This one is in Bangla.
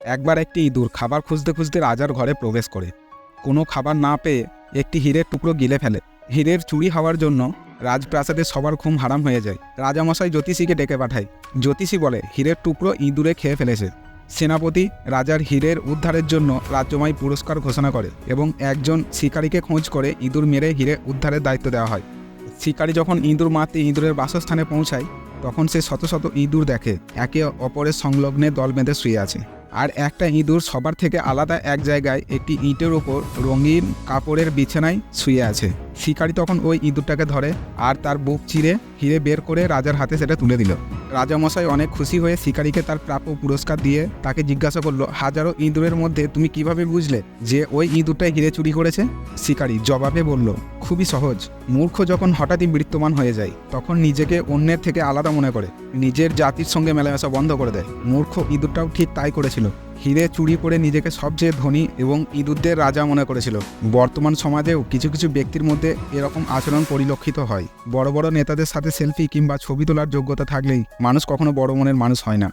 একবার একটি ইঁদুর খাবার খুঁজতে খুঁজতে রাজার ঘরে প্রবেশ করে। কোনো খাবার না পেয়ে একটি হীরের টুকরো গিলে ফেলে। হীরের চুরি হওয়ার জন্য রাজপ্রাসাদে সবার ঘুম হারাম হয়ে যায়। রাজামশাই জ্যোতিষীকে ডেকে পাঠায়। জ্যোতিষী বলে, হীরের টুকরো ইঁদুরে খেয়ে ফেলেছে। সেনাপতি রাজার হীরের উদ্ধারের জন্য রাজ্যময় পুরস্কার ঘোষণা করে এবং একজন শিকারীকে খোঁজ করে ইঁদুর মেরে হীরে উদ্ধারের দায়িত্ব দেওয়া হয়। শিকারী যখন ইঁদুর মারতে ইঁদুরের বাসস্থানে পৌঁছায়, তখন সে শত শত ইঁদুর দেখে, একে অপরের সংলগ্নে দল বেঁধে শুয়ে আছে। আর একটা ইঁদুর সবার থেকে আলাদা এক জায়গায় একটি ইঁটের ওপর রঙিন কাপড়ের বিছানায় শুয়ে আছে। শিকারী তখন ওই ইঁদুরটাকে ধরে আর তার বুক চিরে হিরে বের করে রাজার হাতে সেটা তুলে দিল। রাজামশাই অনেক খুশি হয়ে শিকারীকে তার প্রাপ্য পুরস্কার দিয়ে তাকে জিজ্ঞাসা করল, হাজারো ইঁদুরের মধ্যে তুমি কীভাবে বুঝলে যে ওই ইঁদুরটাই হিরে চুরি করেছে? শিকারী জবাবে বলল, খুবই সহজ। মূর্খ যখন হঠাৎই বৃত্তমান হয়ে যায়, তখন নিজেকে অন্যের থেকে আলাদা মনে করে। নিজের জাতির সঙ্গে মেলামেশা বন্ধ করে দেয়। মূর্খ ইঁদুরটাও ঠিক তাই করেছিল। হিরে চুরি করে নিজেকে সবচেয়ে ধনী এবং ইঁদুরদের রাজা মনে করেছিল। বর্তমান সমাজেও কিছু কিছু ব্যক্তির মধ্যে এরকম আচরণ পরিলক্ষিত হয়। বড় বড় নেতাদের সাথে সেলফি কিংবা ছবি তোলার যোগ্যতা থাকলেই মানুষ কখনো বড় মনের মানুষ হয় না।